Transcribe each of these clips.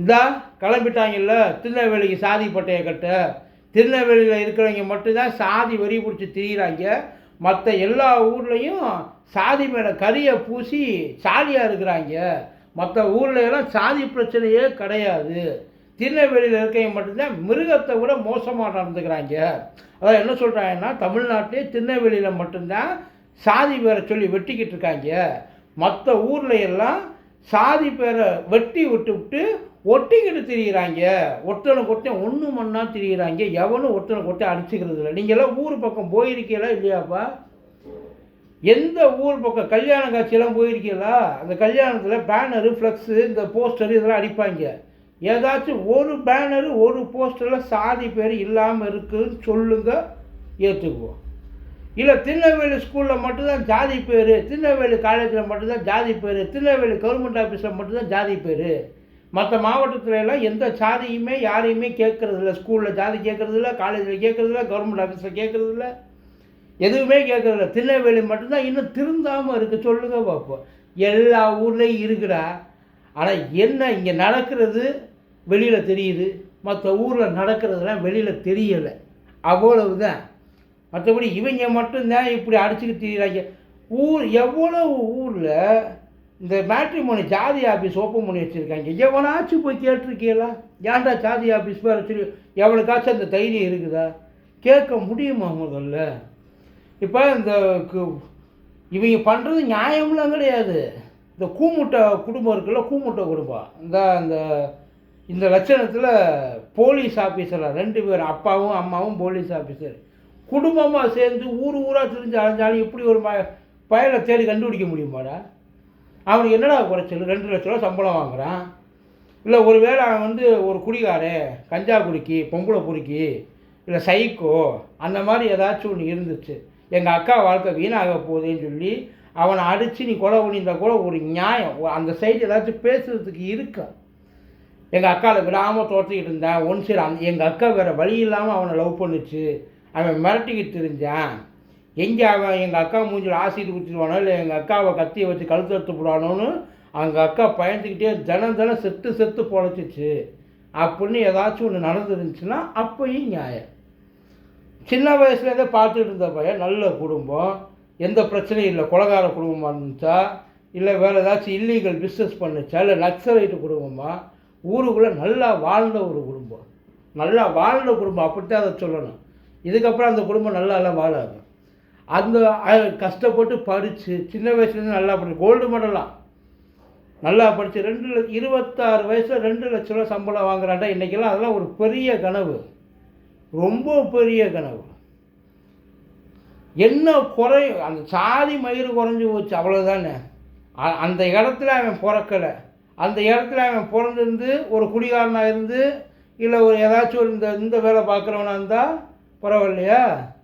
இந்த கிளம்பிட்டாங்கல்ல திருநெல்வேலிக்கு சாதி பட்டையை கட்ட. திருநெல்வேலியில் இருக்கிறவங்க மட்டும்தான் சாதி வெறி பிடிச்சி திரியிறாங்க. மற்ற எல்லா ஊர்லேயும் சாதி மேலே கரியை பூசி சாதியாக இருக்கிறாங்க. மற்ற ஊரில் எல்லாம் சாதி பிரச்சனையே கிடையாது. திருநெல்வேலியில் இருக்கவங்க மட்டும்தான் மிருகத்தை விட மோசமாக நடந்துக்கிறாங்க. அதான் என்ன சொல்கிறாங்கன்னா தமிழ்நாட்டிலே திருநெல்வேலியில் மட்டும்தான் சாதி பேரை சொல்லி வெட்டிக்கிட்டு இருக்காங்க. மற்ற ஊரில் எல்லாம் சாதி பேரை வெட்டி விட்டு விட்டு ஒட்டிக்கிட்டு திரியிறாங்க. ஒட்டனை ஒட்டன் ஒன்று மண்ணா திரியிறாங்க. எவனும் ஒட்டனை ஒட்டை அடிச்சுக்கிறது இல்லை. நீங்கள்லாம் ஊர் பக்கம் போயிருக்கீங்களா இல்லையாப்பா? எந்த ஊர் பக்கம்? கல்யாண காட்சியெல்லாம் போயிருக்கீங்களா? அந்த கல்யாணத்தில் பேனரு ஃப்ளெக்ஸு இந்த போஸ்டர் இதெல்லாம் அடிப்பாங்க. ஏதாச்சும் ஒரு பேனரு ஒரு போஸ்டரில் சாதி பேர் இல்லாமல் இருக்குதுன்னு சொல்லுங்கள் ஏற்றுக்குவோம் இல்லை திருநெல்வேலி ஸ்கூலில் மட்டும்தான் ஜாதி பேர். திருநெல்வேலி காலேஜில் மட்டும்தான் ஜாதி பேர். திருநெல்வேலி கவர்மெண்ட் ஆஃபீஸில் மட்டும்தான் ஜாதி பேர். மற்ற மாவட்டத்துலலாம் எந்த சாதியுமே யாரையுமே கேட்கறது இல்லை. ஸ்கூலில் ஜாதி கேட்கறது இல்லை காலேஜில் கேட்கறது இல்லை கவர்மெண்ட் ஆஃபீஸில் கேட்கறது இல்லை. எதுவுமே கேட்கறதில்ல இல்லை. திருநெல்வேலி மட்டும்தான் இன்னும் திருந்தாமல் இருக்குது சொல்லுங்க பார்ப்போம் எல்லா ஊர்லேயும் இருக்குடா. ஆனால் என்ன இங்கே நடக்கிறது? வெளியில் தெரியுது. மற்ற ஊரில் நடக்கிறதுலாம் வெளியில் தெரியலை. அவ்வளவுதான். மற்றபடி இவங்க மட்டும்தான் இப்படி அடிச்சுக்கிட்டு தெரியுறாங்க ஊர் எவ்வளவு ஊரில் இந்த மேட்ரிமோனி ஜாதி ஆஃபீஸ் ஓப்பன் பண்ணி வச்சுருக்காங்க. எவனாச்சும் போய் கேட்டிருக்கீங்களா? ஏன்டா ஜாதி ஆஃபீஸ் பேர் வச்சு எவனுக்காச்சும் அந்த தைரியம் இருக்குதா? கேட்க முடியுமா முதல்ல? இப்போ இந்த கு- இவங்க பண்ணுறது நியாயம்லாம் கிடையாது. இந்த கூமுட்டை குடும்பம் இருக்குல்ல கூமுட்டை குடும்பம். இந்த இந்த இந்த லட்சணத்தில் போலீஸ் ஆஃபீஸராக ரெண்டு பேர் அப்பாவும் அம்மாவும் போலீஸ் ஆஃபீஸர் குடும்பமாக சேர்ந்து ஊர் ஊராக திரிஞ்சு அலைஞ்சாலும் இப்படி ஒரு ம பயலை தேடி கண்டுபிடிக்க முடியுமாடா? அவனுக்கு என்னடா குறைச்சல் ரெண்டு லட்ச ரூபா சம்பளம் வாங்குறான்? இல்லை ஒரு வேளை அவன் வந்து ஒரு குடிகாரு கஞ்சா குடிக்கி பொம்பளை பொறுக்கி இல்லை சைக்கோ அந்த மாதிரி ஏதாச்சும் ஒன்று இருந்துச்சு. எங்கள் அக்கா வாழ்க்கை வீணாக போகுதுன்னு சொல்லி அவனை அடித்து நீ கொலை பண்ணியிருந்தால் கூட ஒரு நியாயம். அந்த சைடு ஏதாச்சும் பேசுறதுக்கு இருக்கா? எங்கள் அக்காவில் விடாமல் தோற்றிக்கிட்டு இருந்தேன். ஒன் சரி அந்த எங்கள் அக்கா வேறு வழி இல்லாமல் அவனை லவ் பண்ணுச்சு. அவன் மிரட்டிக்கிட்டு தெரிஞ்சான் எங்கே அவன் எங்கள் அக்கா மூஞ்சில் ஆசிட் குத்திடுவானோ இல்லை எங்கள் அக்காவை கத்தியை வச்சு கழுத்து எடுத்து போடானோன்னு அவங்க அக்கா பயந்துக்கிட்டே தினம் தினம் செத்து செத்து பொழைச்சிச்சு. அப்படின்னு ஏதாச்சும் ஒன்று நடந்துருந்துச்சுன்னா அப்பயும் நியாயம். சின்ன வயசுலேருந்தே பார்த்துட்டு இருந்த பையன் நல்ல குடும்பம். எந்த பிரச்சனையும் இல்லை. கொலகார குடும்பமாக இருந்துச்சா? இல்லை வேறு ஏதாச்சும் இல்லீகல் பிஸ்னஸ் பண்ணுச்சா? இல்லை நக்சலைட்டு குடும்பமாக ஊருக்குள்ளே நல்லா வாழ்ந்த ஒரு குடும்பம். நல்லா வாழ்ந்த குடும்பம். அப்படித்தான் அதை சொல்லணும். இதுக்கப்புறம் அந்த குடும்பம் நல்லா எல்லாம் வாழாது. அந்த கஷ்டப்பட்டு படித்து சின்ன வயசுலேருந்து நல்லா படிச்சு கோல்டு மெடலாம் நல்லா படித்து ரெண்டு இருபத்தாறு வயசில் ரெண்டு லட்ச ரூபா சம்பளம் வாங்குறாண்டா இன்றைக்கெல்லாம் அதெல்லாம் ஒரு பெரிய கனவு. ரொம்ப பெரிய கனவு. என்ன குறை அந்த சாதி மயிறு குறைஞ்சி போச்சு அவ்வளோதானே அ- அந்த இடத்துல அவன் பிறக்கலை. அந்த இடத்துல அவன் பிறந்திருந்து ஒரு குடிகாரனாக இருந்து இல்லை ஒரு ஏதாச்சும் ஒரு இந்த இந்த வேலை பார்க்குறவனா இருந்தால் பரவாயில்லையா?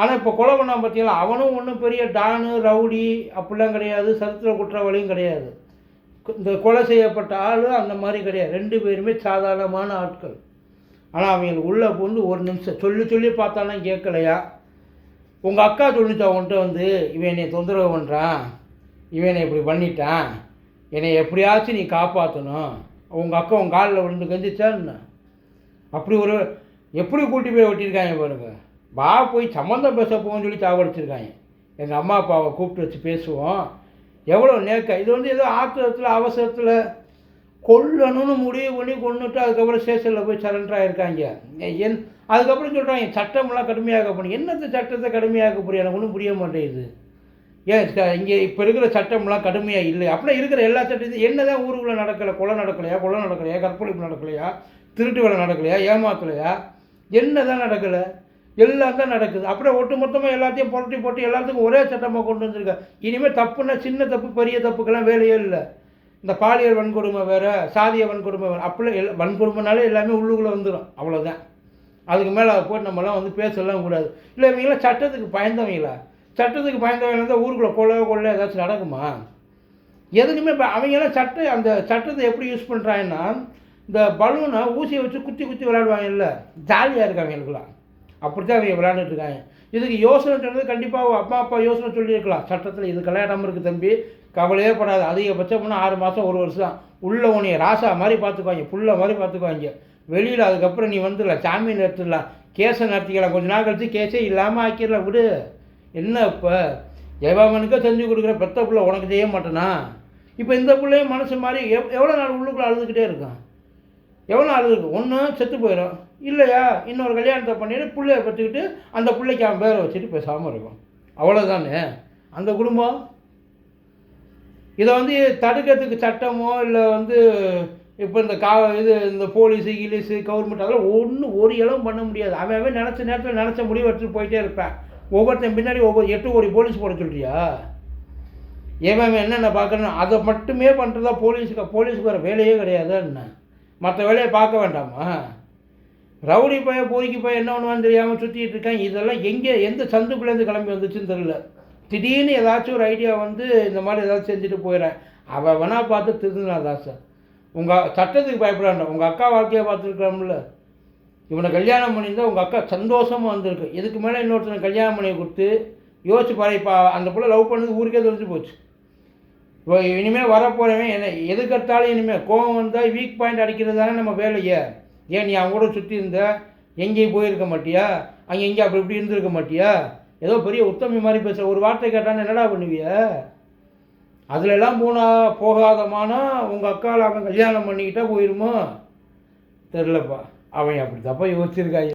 ஆனால் இப்போ கொலை பண்ணான் பார்த்தீங்களா அவனும் ஒன்றும் பெரிய டானு ரவுடி அப்படிலாம் கிடையாது. சரித்திர குற்றவாளியும் கிடையாது. இந்த கொலை செய்யப்பட்ட ஆள் அந்த மாதிரி கிடையாது. ரெண்டு பேருமே சாதாரணமான ஆட்கள். ஆனால் அவங்களுக்கு உள்ளே புகுந்து ஒரு நிமிஷம் சொல்லி சொல்லி பார்த்தானா கேட்கலையா? உங்கள் அக்கா சொல்லிச்சா அவன்கிட்ட வந்து இவன் என்னை தொந்தரவு பண்ணுறான் இவன் என்னை இப்படி பண்ணிட்டான். என்னை எப்படியாச்சும் நீ காப்பாற்றணும் உங்கள் அக்கா உன் காலில் விழுந்து கஞ்சிச்சா அப்படி ஒரு எப்படி கூட்டி போய் ஒட்டியிருக்காங்க பாருங்க. வா போய் சம்மந்தம் பேச போகணும்னு சொல்லி சாவடிச்சிருக்காங்க எங்கள் அம்மா அப்பாவை கூப்பிட்டு வச்சு பேசுவோம். எவ்வளோ நேக்க இது வந்து ஏதோ ஆத்திரத்தில் அவசரத்தில் கொல்லணும்னு முடிவு பண்ணி கொண்டுட்டு அதுக்கப்புறம் ஸ்டேஷனில் போய் சரண்டர் ஆகிருக்காங்க என் அதுக்கப்புறம் சொல்கிறாங்க சட்டமெல்லாம் கடுமையாக பண்ணி. என்னத்த சட்டத்தை கடுமையாக்க புரியும் எனக்கு ஒன்றும் புரிய மாட்டேங்குது. ஏன் இங்கே இப்போ இருக்கிற சட்டம்லாம் கடுமையாக இல்லை. அப்படின்னா இருக்கிற எல்லா சட்டத்தையும் என்ன தான் ஊருக்குள்ளே நடக்கலை கொலை நடக்கலையா கொலை நடக்கலையா கற்பழிப்பு நடக்கலையா திருட்டு வேலை நடக்கலையா ஏமாத்தலையா என்ன தான் நடக்கலை? எல்லாம் தான் நடக்குது. அப்படியே ஒட்டு மொத்தமாக எல்லாத்தையும் புரட்டி போட்டு எல்லாத்துக்கும் ஒரே சட்டமாக கொண்டு வந்திருக்காங்க இனிமேல் தப்புன்னா சின்ன தப்பு பெரிய தப்புக்கெல்லாம் வேலையே இல்லை. இந்த பாலியல் வன்கொடுமை வேறு சாதிய வன்கொடுமை வேறு. அப்படிலாம் எல் வன்கொடுமைனாலே எல்லாமே உள்ளுக்குள்ளே வந்துடும் அவ்வளோதான் அதுக்கு மேலே அதை போட்டு நம்மலாம் வந்து பேசலாம் கூடாது. இல்லை இவங்களாம் சட்டத்துக்கு பயந்தவங்களா சட்டத்துக்கு பயந்தவங்க இருந்தால் ஊருக்குள்ளே கொலை கொள்ள ஏதாச்சும் நடக்குமா? எதுக்குமே இப்போ அவங்கெல்லாம் சட்டம் அந்த சட்டத்தை எப்படி யூஸ் பண்ணுறாங்கன்னா இந்த பலூனை ஊசியை வச்சு குத்தி குத்தி விளையாடுவாங்கல்ல. ஜாலியாக இருக்காங்க எங்களுக்குலாம் அப்படி தான் அவங்க விளையாண்டுட்டு இருக்காங்க. இதுக்கு யோசனை சொன்னது கண்டிப்பாக அப்பா அப்பா யோசனை சொல்லியிருக்கலாம். சட்டத்தில் இது கல்யாணம் இருக்குது தம்பி கவலையே படாது. அதிகபட்சம் போனால் ஆறு மாதம் ஒரு வருஷம் உள்ள உன்னைய ராசா மாதிரி பார்த்துக்குவாங்க. புள்ள மாதிரி பார்த்துக்குவாங்க. வெளியில் அதுக்கப்புறம் நீ வந்துடலாம் சாமி எடுத்துடலாம் கேஸை நடத்திக்கலாம் கொஞ்ச நாள் கழித்து கேஸே இல்லாமல் ஆக்கிடலாம் விடு. என்ன இப்போ? ஜெயபாமனுக்கே செஞ்சு கொடுக்குற பெத்த பிள்ளை உனக்கு செய்ய மாட்டேனா? இப்போ இந்த பிள்ளையும் மனசு மாதிரி எவ் எவ்வளோ நாள் உள்ளுக்குள்ளே அழுதுகிட்டே இருக்கும் எவ்வளோ நாள் இருக்குது ஒன்று செத்து போயிடும் இல்லையா? இன்னொரு கல்யாணத்தை பண்ணிட்டு பிள்ளைய பெற்றுக்கிட்டு அந்த பிள்ளைக்கு அவன் பேரை வச்சுட்டு பேசாமல் இருக்கும். அவ்வளோதானே அந்த குடும்பம்? இதை வந்து தடுக்கிறதுக்கு சட்டமோ இல்லை வந்து இப்போ இந்த கா இது இந்த போலீஸு கிலீஸு கவர்மெண்ட் அதெல்லாம் ஒன்றும் ஒரு இளவும் பண்ண முடியாது. அவன் அவன் நினச்ச நேரத்தில் நினச்ச முடிவு எடுத்துட்டு போயிட்டே இருப்பேன். ஒவ்வொருத்தன் பின்னாடி ஒவ்வொரு எட்டு கோடி போலீஸ் போட சொல்கிறியா ஏன் என்னென்ன பார்க்கணும் அதை மட்டுமே பண்ணுறதா போலீஸுக்கு போலீஸுக்கு வர வேலையே கிடையாது என்ன? மற்ற வேலையை பார்க்க வேண்டாமா? ரவுடி பைய பூரிக்கு போய் என்ன ஒன்று தெரியாமல் சுற்றிட்டு இருக்கான். இதெல்லாம் எங்கே எந்த சந்துக்குள்ளேருந்து கிளம்பி வந்துச்சுன்னு தெரியல. திடீர்னு ஏதாச்சும் ஒரு ஐடியா வந்து இந்த மாதிரி ஏதாச்சும் செஞ்சுட்டு போயிடறேன். அவள் வேணா பார்த்து திருந்தினா சார். உங்கள் சட்டத்துக்கு பயப்படாண்ட உங்கள் அக்கா வாழ்க்கையை பார்த்துருக்கலாம்ல இவனை கல்யாணம் பண்ணியிருந்தா உங்கள் அக்கா சந்தோஷமாக வந்திருக்கு. இதுக்கு மேலே இன்னொருத்தனை கல்யாணம் பண்ணி கொடுத்து யோசிச்சு பாரு இப்போ அந்த பிள்ளை லவ் பண்ணது ஊருக்கே தெரிஞ்சு போச்சு. இப்போ இனிமேல் வரப்போகிறவன் என்ன எதுக்கெடுத்தாலும் இனிமேல் கோபம் வந்தால் வீக் பாயிண்ட் அடிக்கிறது தானே நம்ம வேலையே. ஏன் நீ அவங்க கூட சுற்றி இருந்த? எங்கேயும் போயிருக்க மாட்டியா? அங்கே எங்கேயும் அப்படி இப்படி இருந்திருக்க மாட்டியா? ஏதோ பெரிய உத்தமி மாதிரி பேச ஒரு வார்த்தை கேட்டான்னு என்னடா பண்ணுவிய? அதுல போனால் போனா போகாதமானா உங்கள் அக்காவில் அவன் கல்யாணம் பண்ணிக்கிட்டா போயிருமோ? தெரிலப்பா அவன் அப்படி தப்பா யோசிச்சிருக்காய்